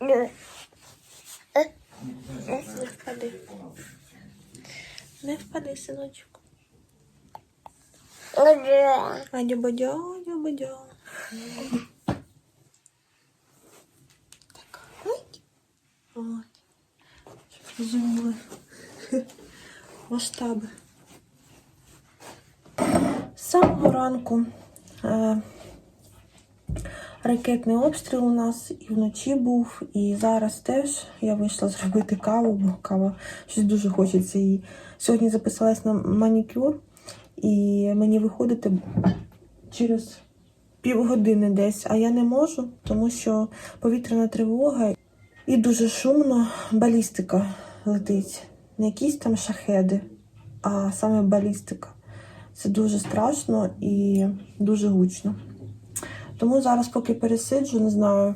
Не впади. Не впади, синочок. Адя бадя, адя бадя. Так. Ой. Масштаби. З самого ранку ракетний обстріл у нас і вночі був, і зараз теж я вийшла зробити каву, бо кава щось дуже хочеться. І сьогодні записалась на манікюр, і мені виходити через півгодини десь, а я не можу, тому що повітряна тривога і дуже шумно балістика летить. Не якісь там шахеди, а саме балістика. Це дуже страшно і дуже гучно. Тому зараз, поки пересиджу, не знаю,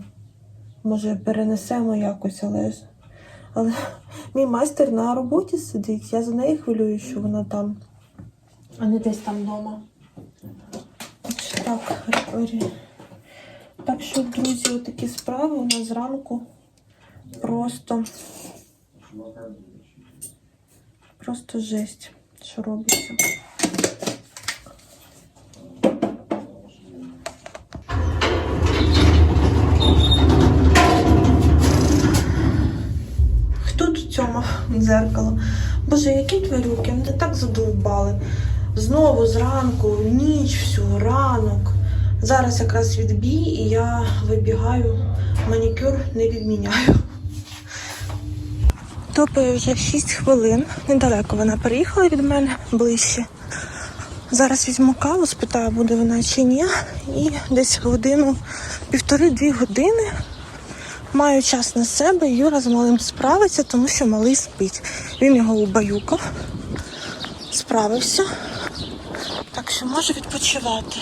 може перенесемо якось, але. Але мій майстер на роботі сидить. Я за нею хвилюю, що вона там, а не десь там вдома. Так, так що, друзі, отакі справи у нас зранку просто. Просто жесть, що робиться. Дзеркало? Боже, які тварюки, мене так задовбали. Знову зранку, ніч, всю, ранок. Зараз якраз відбій, і я вибігаю, манікюр не відміняю. Топаю вже 6 хвилин. Недалеко вона переїхала від мене ближче. Зараз візьму каву, спитаю, буде вона чи ні. І десь годину, півтори-дві години маю час на себе. Юра з малим справиться, тому що малий спить. Він його убаюкав, справився. Так що може відпочивати.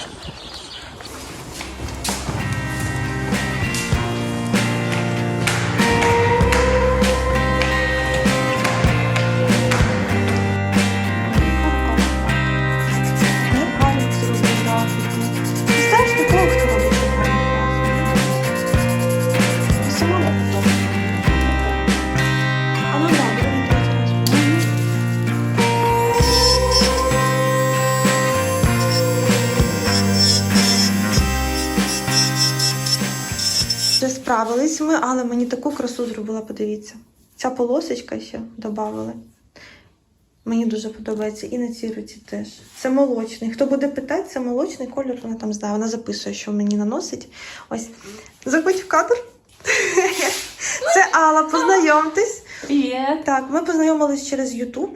Але мені таку красу зробила, подивіться. Ця полосочка ще додавали. Мені дуже подобається. І на цій руці теж. Це молочний. Хто буде питати, це молочний колір, вона там знає. Вона записує, що мені наносить. Ось. Заходь в кадр. Це Алла, познайомтесь. Так, ми познайомились через YouTube.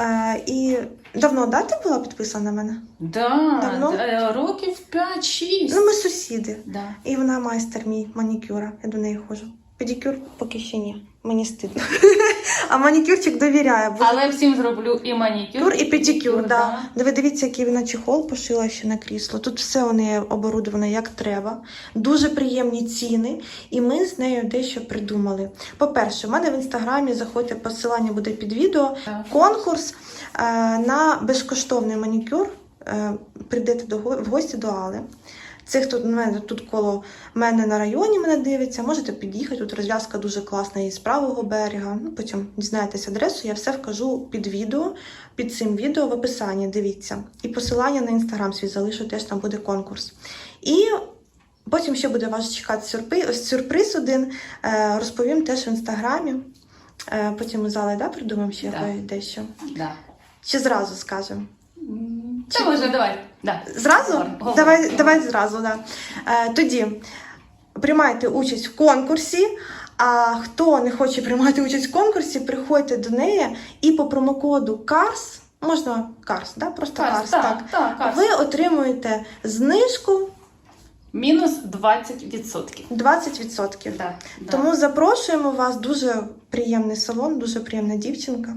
Е, і давно да, ти була підписана на мене? Да, Давно? да, років 5-6. Ну, ми сусіди. Да. І вона майстер мій манікюра. Я до неї ходжу. Педикюр поки ще ні. Мені стидно. а манікюрчик довіряє. бо Але всім зроблю і манікюр, Манікюр і педикюр, да. Диви, дивіться, який вона чехол пошила ще на крісло. Тут все у неї оборудовано як треба. Дуже приємні ціни, і ми з нею дещо придумали. По-перше, в мене в інстаграмі заходьте, посилання буде під відео. Так. Конкурс е, на безкоштовний манікюр. Е, прийдете до го- в гості до Али. Це хто в мене тут коло мене на районі мене дивиться, можете під'їхати. Тут розв'язка дуже класна і з правого берега. Ну, потім дізнаєтесь адресу, я все вкажу під відео, під цим відео в описанні. Дивіться. І посилання на інстаграм свій залишу, теж там буде конкурс. І потім ще буде вас чекати сюрприз, сюрприз один. Е, розповім теж в інстаграмі. Е, потім ми зали да, придумаємо ще Да. дещо. Да. Чи зразу скажемо? М, Та може, давай. Да. Зразу? Говори, говори. Давай, давай зразу, да. Е, тоді приймайте участь в конкурсі. А хто не хоче приймати участь в конкурсі, приходьте до неї і по промокоду CARS, можна CARS, да? просто CARS, Карс, так. так, так, Карс. Ви отримуєте знижку Мінус 20%. 20%. Да, да. Тому запрошуємо вас. Дуже приємний салон, дуже приємна дівчинка.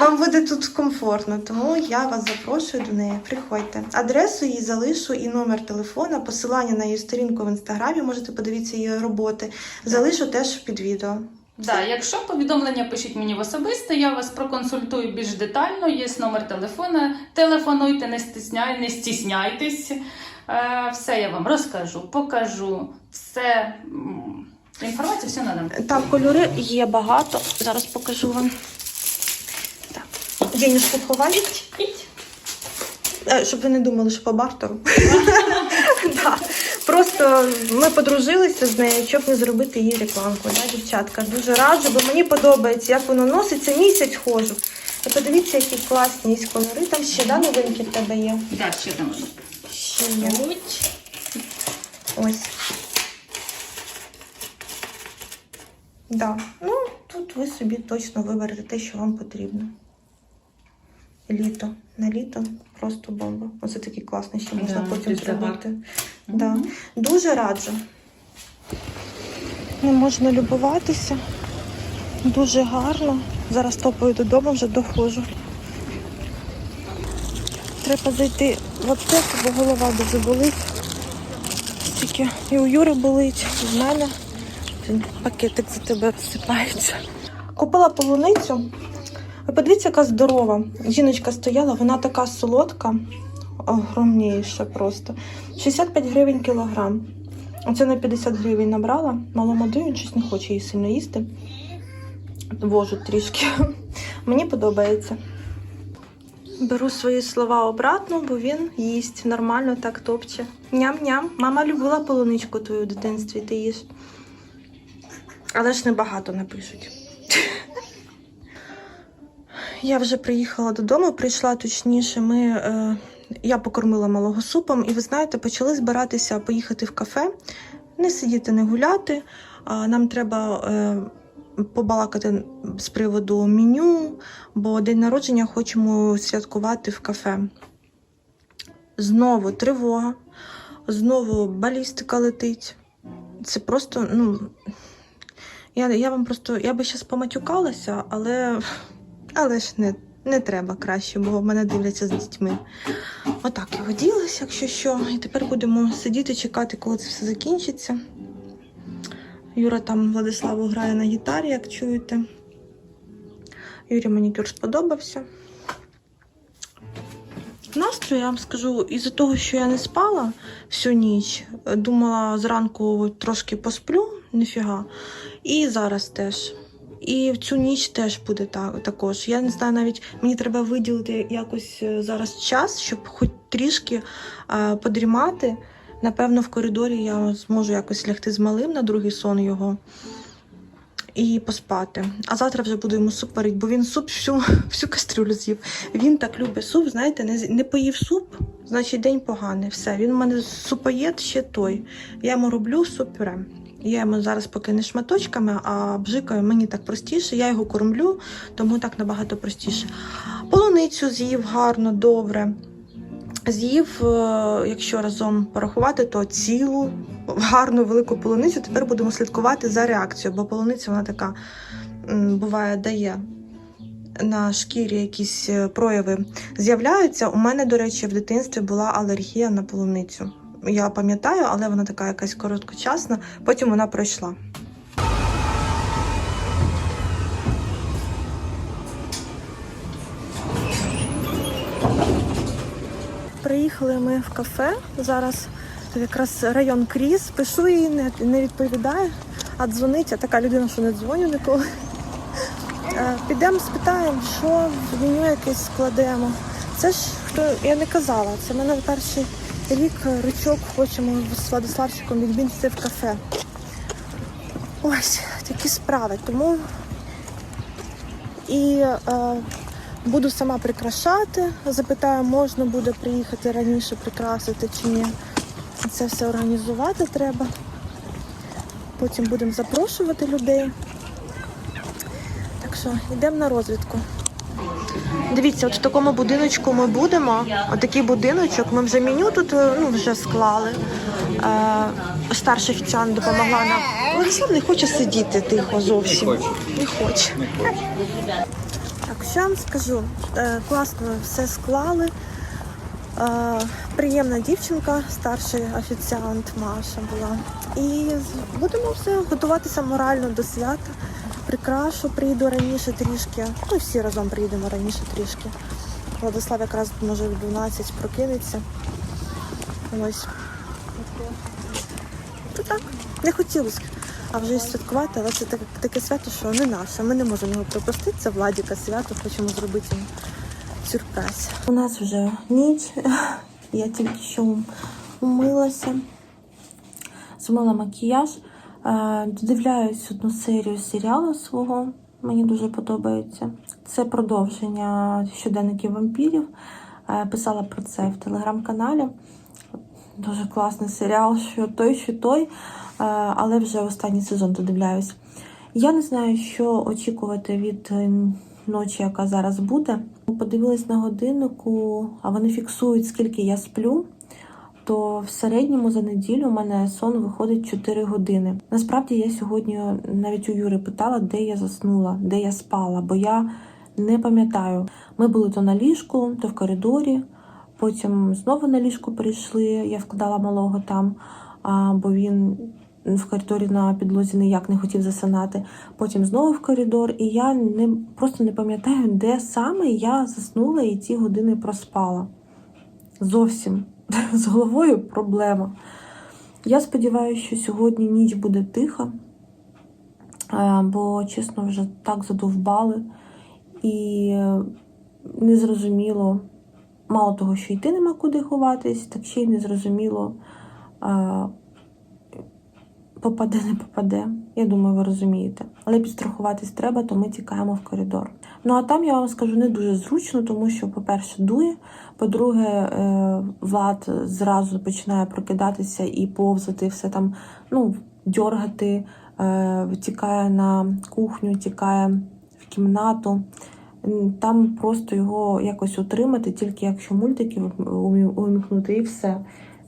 Вам буде тут комфортно, тому я вас запрошую до неї. Приходьте. Адресу її залишу і номер телефона, посилання на її сторінку в інстаграмі. Можете подивитися її роботи. Залишу теж під відео. Да, якщо повідомлення пишіть мені в особисто, я вас проконсультую більш детально. Є номер телефона. Телефонуйте, не стісняй, не стісняйтесь. Е, все я вам розкажу, покажу. Все інформацію, все надам. Там кольори є багато. Зараз покажу вам. Так. Денежку ховали. Е, Щоб ви не думали, що по бартеру. Просто ми подружилися з нею, щоб не зробити їй рекламку. Да, дівчатка, дуже раджу, бо мені подобається, як воно носиться, місяць ходжу. І подивіться, які класні кольори. Там ще да, новинки в тебе є. Да, що там? Ще є. Ось. Да. Ну, тут ви собі точно виберете те, що вам потрібно. Літо. На літо просто бомба. Оце такий класний, що можна Да, потім зробити. Да. Дуже раджу. Не можна любуватися. Дуже гарно. Зараз топаю додому, вже доходжу. Треба зайти в аптеку, бо голова дуже болить. Стільки і у Юри болить, і в мене. Він Пакетик за тебе розсипається. Купила полуницю. Ви подивіться, яка здорова. Жіночка стояла, вона така солодка, огромніша просто. 65 гривень кілограм. Оце на 50 гривень набрала. Малому даю, щось не хоче її сильно їсти. Вожу трішки. Мені подобається. Беру свої слова обратно, бо він їсть нормально так топче. Ням-ням. Мама любила полуничку твою в дитинстві, ти їш. Але ж небагато напишуть. Я вже приїхала додому, прийшла точніше. Ми, е, я покормила малого супом, і ви знаєте, почали збиратися поїхати в кафе, не сидіти, не гуляти. А нам треба е, побалакати з приводу меню, бо день народження хочемо святкувати в кафе. Знову тривога, знову балістика летить. Це просто, ну. Я, я вам просто, я би зараз поматюкалася, але, але ж не, не треба краще, бо в мене дивляться з дітьми. Отак я оділася, якщо що. І тепер будемо сидіти, чекати, коли це все закінчиться. Юра там Владиславу грає на гітарі, як чуєте. Юрі манікюр сподобався. Настрій, я вам скажу, із-за того, що я не спала всю ніч, думала зранку трошки посплю, ніфіга. І зараз теж. І в цю ніч теж буде так, також. Я не знаю, навіть мені треба виділити якось е, зараз час, щоб хоч трішки е, подрімати. Напевно, в коридорі я зможу якось лягти з малим на другий сон його і поспати. А завтра вже буду йому суп варити, бо він суп всю, всю кастрюлю з'їв. Він так любить суп, знаєте, не, не поїв суп, значить день поганий. Все, він у мене супоєд ще той. Я йому роблю суп-пюре. Я йому зараз поки не шматочками, а бжикаю мені так простіше. Я його кормлю, тому так набагато простіше. Полуницю з'їв гарно, добре. З'їв, е, якщо разом порахувати, то цілу гарну велику полуницю. Тепер будемо слідкувати за реакцією, бо полуниця вона така буває дає на шкірі якісь е, прояви з'являються. У мене, до речі, в дитинстві була алергія на полуницю. Я пам'ятаю, але вона така якась короткочасна, потім вона пройшла. Приїхали ми в кафе. Зараз якраз район Кріс. Пишу їй, не, відповідає, а дзвонить. Я така людина, що не дзвоню ніколи. Е, Підемо спитаємо, що в меню якесь складемо. Це ж хто я не казала, це мене перший рік ричок хочемо з Владиславчиком відмінити в кафе. Ось такі справи. Тому і е, буду сама прикрашати. Запитаю, можна буде приїхати раніше прикрасити чи ні. Це все організувати треба. Потім будемо запрошувати людей. Так що йдемо на розвідку. Дивіться, от в такому будиночку ми будемо. Отакий будиночок. Ми вже меню тут е, ну, вже склали. Е, старший офіціант допомогла нам. Владислав не хоче сидіти тихо зовсім. Не хоче. Так, що я вам скажу? Е, класно все склали. Е, приємна дівчинка, старший офіціант Маша була. І будемо все готуватися морально до свята. Прикрашу, прийду раніше трішки. Ну, всі разом приїдемо раніше трішки. Владислав якраз може в 12 прокинеться. Ось. То так, не хотілося. А вже і святкувати, але це таке, таке свято, що не наше. Ми не можемо його пропустити. Це Владіка свято, хочемо зробити йому сюрприз. У нас вже ніч. Я тільки що умилася, змила макіяж. Е, Додивляюсь одну серію серіалу свого. Мені дуже подобається. Це продовження щоденників вампірів. Е, Писала про це в телеграм-каналі. Дуже класний серіал, що той, що той, Е, але вже останній сезон додивляюсь. Я не знаю, що очікувати від ночі, яка зараз буде. Подивилась на годиннику, а вони фіксують, скільки я сплю. То в середньому за неділю у мене сон виходить 4 години. Насправді я сьогодні навіть у Юри питала, де я заснула, де я спала, бо я не пам'ятаю. Ми були то на ліжку, то в коридорі. Потім знову на ліжку прийшли. Я вкладала малого там, бо він в коридорі на підлозі ніяк не хотів засинати. Потім знову в коридор, і я не просто не пам'ятаю, де саме я заснула і ці години проспала. Зовсім з головою проблема. Я сподіваюся, що сьогодні ніч буде тиха, е, бо, чесно, вже так задовбали і незрозуміло, мало того, що йти нема куди ховатись, так ще й незрозуміло, е, попаде, не попаде. Я думаю, ви розумієте. Але підстрахуватись треба, то ми тікаємо в коридор. Ну а там я вам скажу не дуже зручно, тому що, по-перше, дує. По-друге, е, Влад зразу починає прокидатися і повзати, все там, ну, дьоргати, е, тікає на кухню, тікає в кімнату. Там просто його якось утримати, тільки якщо мультики умі- увімкнути, і все.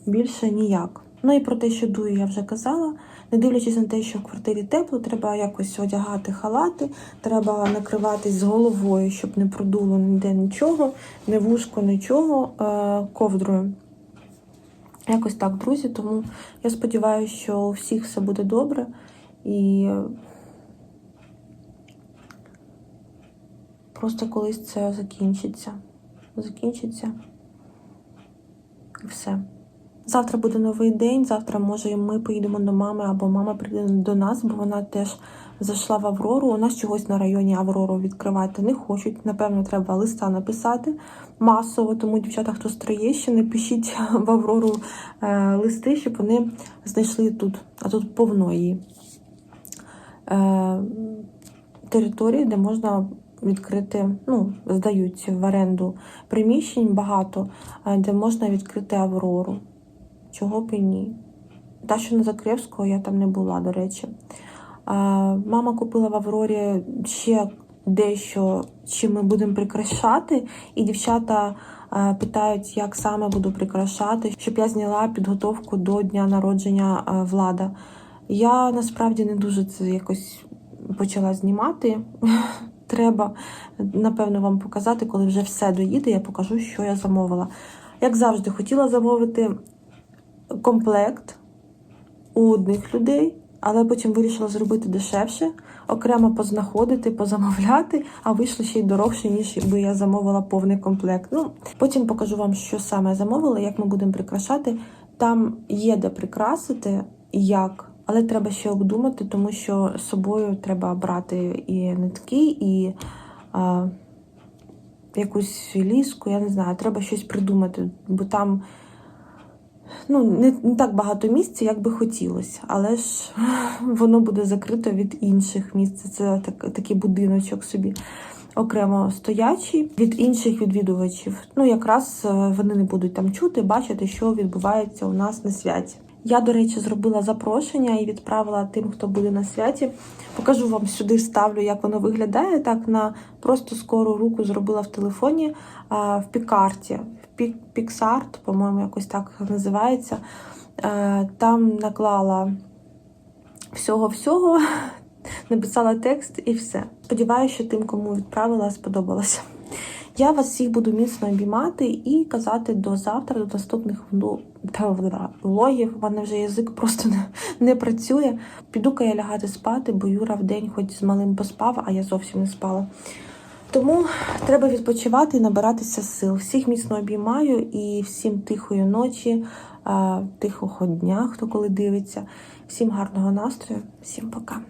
Більше ніяк. Ну і про те, що дує, я вже казала. Не дивлячись на те, що в квартирі тепло, треба якось одягати халати, треба накриватись з головою, щоб не продуло ніде нічого, не вушко, нічого е, ковдрою. Якось так, друзі. Тому я сподіваюся, що у всіх все буде добре. І просто колись це закінчиться. Закінчиться. І все. Завтра буде новий день. Завтра, може, ми поїдемо до мами, або мама прийде до нас, бо вона теж зайшла в Аврору. У нас чогось на районі Аврору відкривати не хочуть. Напевно, треба листа написати масово. Тому, дівчата, хто з Троєщини, пишіть в Аврору е, листи, щоб вони знайшли тут, а тут повно її. Е, території, де можна відкрити, ну, здають в оренду приміщень багато, е, де можна відкрити Аврору. Чого б і ні. Та, що на Закревського, я там не була, до речі. А, мама купила в Аврорі ще дещо, чим ми будемо прикрашати, і дівчата а, питають, як саме буду прикрашати, щоб я зняла підготовку до дня народження а, влада. Я насправді не дуже це якось почала знімати. Треба, напевно, вам показати, коли вже все доїде, я покажу, що я замовила. Як завжди, хотіла замовити комплект у одних людей, але потім вирішила зробити дешевше, окремо познаходити, позамовляти, а вийшло ще й дорожче, ніж якби я замовила повний комплект. Ну, потім покажу вам, що саме я замовила, як ми будемо прикрашати. Там є де прикрасити як. Але треба ще обдумати, тому що з собою треба брати і нитки, і а, якусь ліску, я не знаю, треба щось придумати, бо там ну, не, не так багато місця, як би хотілося, але ж воно буде закрито від інших місць. Це так, такий будиночок собі окремо стоячий від інших відвідувачів. Ну, якраз е, вони не будуть там чути, бачити, що відбувається у нас на святі. Я, до речі, зробила запрошення і відправила тим, хто буде на святі. Покажу вам сюди, ставлю, як воно виглядає. Так на просто скору руку зробила в телефоні а, в пікарті, в пік, Піксарт, по-моєму, якось так називається. Е, Там наклала всього-всього, написала текст і все. Сподіваюся, що тим, кому відправила, сподобалося. Я вас всіх буду міцно обіймати і казати до завтра, до наступних та, влогів. У мене вже язик просто не, не працює. Піду-ка я лягати спати, бо Юра вдень хоч з малим поспав, а я зовсім не спала. Тому треба відпочивати і набиратися сил. Всіх міцно обіймаю і всім тихої ночі, тихого дня, хто коли дивиться. Всім гарного настрою, всім пока.